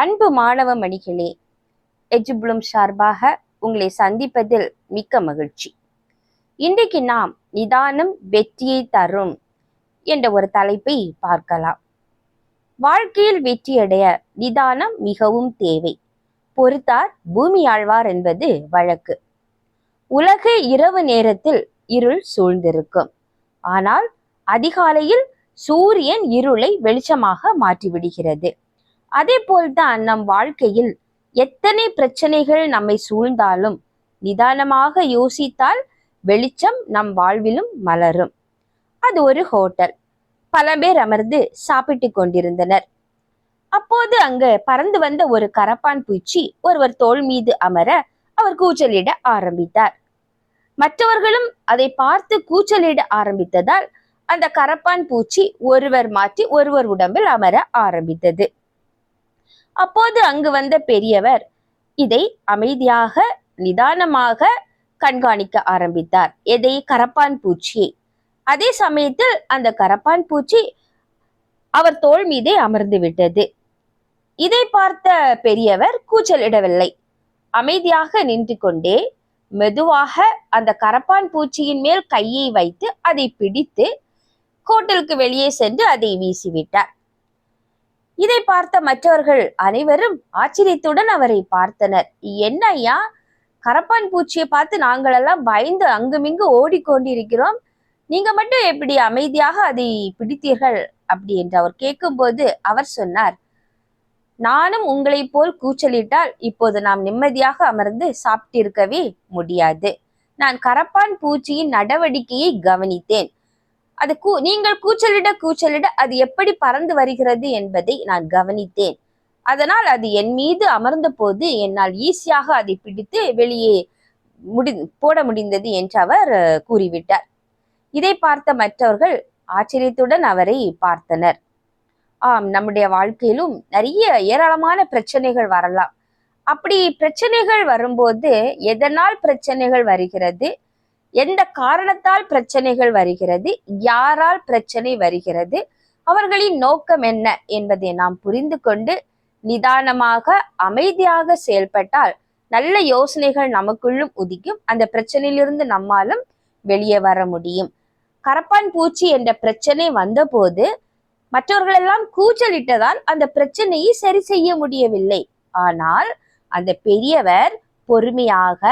அன்பு மாணவ மணிகளே எஜுபுலும் சார்பாக உங்களை சந்திப்பதில் மிக்க மகிழ்ச்சி. இன்றைக்கு நாம் நிதானம் வெற்றியை தரும் என்ற ஒரு தலைப்பை பார்க்கலாம். வாழ்க்கையில் வெற்றியடைய நிதானம் மிகவும் தேவை. பொறுத்தார் பூமி ஆழ்வார் என்பது வழக்கு. உலக இரவு நேரத்தில் இருள் சூழ்ந்திருக்கும். ஆனால் அதிகாலையில் சூரியன் இருளை வெளிச்சமாக மாற்றிவிடுகிறது. அதே போல்தான் நம் வாழ்க்கையில் எத்தனை பிரச்சனைகள் நம்மை சூழ்ந்தாலும் நிதானமாக யோசித்தால் வெளிச்சம் நம் வாழ்விலும் மலரும். அது ஒரு ஹோட்டல். பல பேர் அமர்ந்து சாப்பிட்டு கொண்டிருந்தனர். அப்போது அங்கு பறந்து வந்த ஒரு கரப்பான் பூச்சி ஒருவர் தோள் மீது அமர அவர் கூச்சலிட ஆரம்பித்தார். மற்றவர்களும் அதை பார்த்து கூச்சலிட ஆரம்பித்ததால் அந்த கரப்பான் பூச்சி ஒருவர் மாற்றி ஒருவர் உடம்பில் அமர ஆரம்பித்தது. அப்போது அங்கு வந்த பெரியவர் இதை அமைதியாக நிதானமாக கண்காணிக்க ஆரம்பித்தார். எதை? கரப்பான் பூச்சியை. அதே சமயத்தில் அந்த கரப்பான் பூச்சி அவர் தோள் மீதே அமர்ந்து விட்டது. இதை பார்த்த பெரியவர் கூச்சலிடவில்லை. அமைதியாக நின்று கொண்டே மெதுவாக அந்த கரப்பான் பூச்சியின் மேல் கையை வைத்து அதை பிடித்து ஹோட்டலுக்கு வெளியே சென்று அதை வீசிவிட்டார். இதை பார்த்த மற்றவர்கள் அனைவரும் ஆச்சரியத்துடன் அவரை பார்த்தனர். என்ன ஐயா? கரப்பான் பூச்சியை பார்த்து நாங்களெல்லாம் பயந்து அங்குமிங்கு ஓடிக்கொண்டிருக்கிறோம். நீங்க மட்டும் எப்படி அமைதியாக அதை பிடித்தீர்கள்? அப்படி என்று அவர் கேட்கும்போது அவர் சொன்னார் நானும் உங்களைப் போல் கூச்சலிட்டால் இப்போது நாம் நிம்மதியாக அமர்ந்து சாப்பிட்டிருக்கவே முடியாது. நான் கரப்பான் பூச்சியின் நடவடிக்கையை கவனித்தேன். அது கூ நீங்கள் கூச்சலிட கூச்சலிட அது எப்படி பறந்து வருகிறது என்பதை நான் கவனித்தேன். அதனால் அது என் மீது அமர்ந்த போது என்னால் ஈஸியாக அதை பிடித்து வெளியே முடி போட முடிந்தது என்று அவர் கூறிவிட்டார். இதை பார்த்த மற்றவர்கள் ஆச்சரியத்துடன் அவரை பார்த்தனர். ஆம் நம்முடைய வாழ்க்கையிலும் நிறைய ஏராளமான பிரச்சனைகள் வரலாம். அப்படி பிரச்சனைகள் வரும்போது எதனால் பிரச்சனைகள் வருகிறது? எந்த காரணத்தால் பிரச்சனைகள் வருகிறது யாரால் பிரச்சனை வருகிறது அவர்களின் நோக்கம் என்ன என்பதை நாம் புரிந்து கொண்டு நிதானமாக அமைதியாக செயல்பட்டால் நல்ல யோசனைகள் நமக்குள்ளும் உதிக்கும். அந்த பிரச்சனையிலிருந்து நம்மாலும் வெளியே வர முடியும். கரப்பான் பூச்சி என்ற பிரச்சனை வந்தபோது மற்றவர்களெல்லாம் கூச்சலிட்டதால் அந்த பிரச்சனையை சரி செய்ய முடியவில்லை. ஆனால் அந்த பெரியவர் பொறுமையாக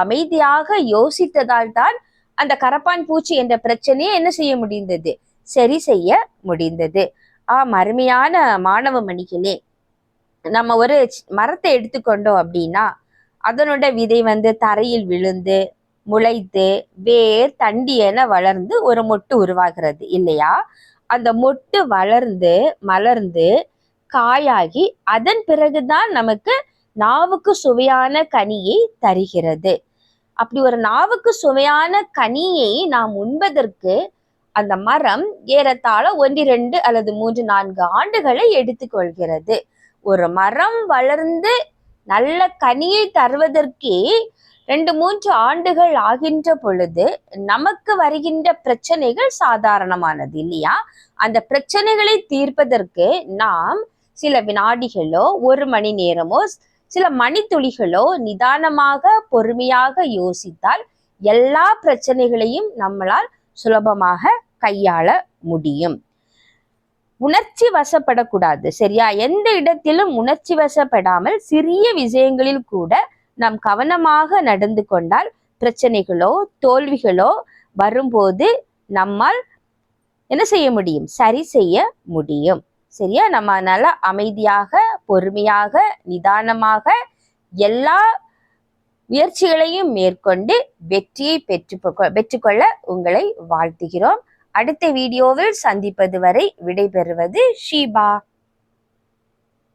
அமைதியாக யோசித்ததால் தான் அந்த கரப்பான் பூச்சி என்ற பிரச்சனையை என்ன செய்ய முடிந்தது? சரி செய்ய முடிந்தது. ஆம் அருமையான மாணவ மணிகளே நம்ம ஒரு மரத்தை எடுத்துக்கொண்டோம் அப்படின்னா அதனோட விதை வந்து தரையில் விழுந்து முளைத்து வேர் தண்டி என வளர்ந்து ஒரு மொட்டு உருவாகிறது இல்லையா? அந்த மொட்டு வளர்ந்து மலர்ந்து காயாகி அதன் பிறகுதான் நமக்கு நாவுக்கு சுவையான கனியை தருகிறது. அப்படி ஒரு நாவுக்கு சுவையான கனியை நாம் உண்பதற்கு அந்த மரம் ஏறத்தாழ ஒன்றிரண்டு அல்லது மூன்று நான்கு ஆண்டுகளை எடுத்துக்கொள்கிறது ஒரு மரம் வளர்ந்து நல்ல கனியை தருவதற்கே ரெண்டு மூன்று ஆண்டுகள் ஆகின்ற பொழுது நமக்கு வருகின்ற பிரச்சனைகள் சாதாரணமானது இல்லையா? அந்த பிரச்சனைகளை தீர்ப்பதற்கு நாம் சில வினாடிகளோ ஒரு மணி நேரமோ சில மணித்துளிகளோ நிதானமாக பொறுமையாக யோசித்தால் எல்லா பிரச்சனைகளையும் நம்மளால் சுலபமாக கையாள முடியும். உணர்ச்சி வசப்படக்கூடாது. சரியா? எந்த இடத்திலும் உணர்ச்சி வசப்படாமல் சிறிய விஷயங்களில் கூட நாம் கவனமாக நடந்து கொண்டால் பிரச்சனைகளோ தோல்விகளோ வரும்போது நம்மால் என்ன செய்ய முடியும்? சரி செய்ய முடியும். சரியா? நம்ம நல்லா அமைதியாக பொறுமையாக நிதானமாக எல்லா முயற்சிகளையும் மேற்கொண்டு வெற்றியை பெற்று பெற்றுக்கொள்ள உங்களை வாழ்த்துகிறோம். அடுத்த வீடியோவில் சந்திப்பது வரை விடைபெறுவது ஷீபா.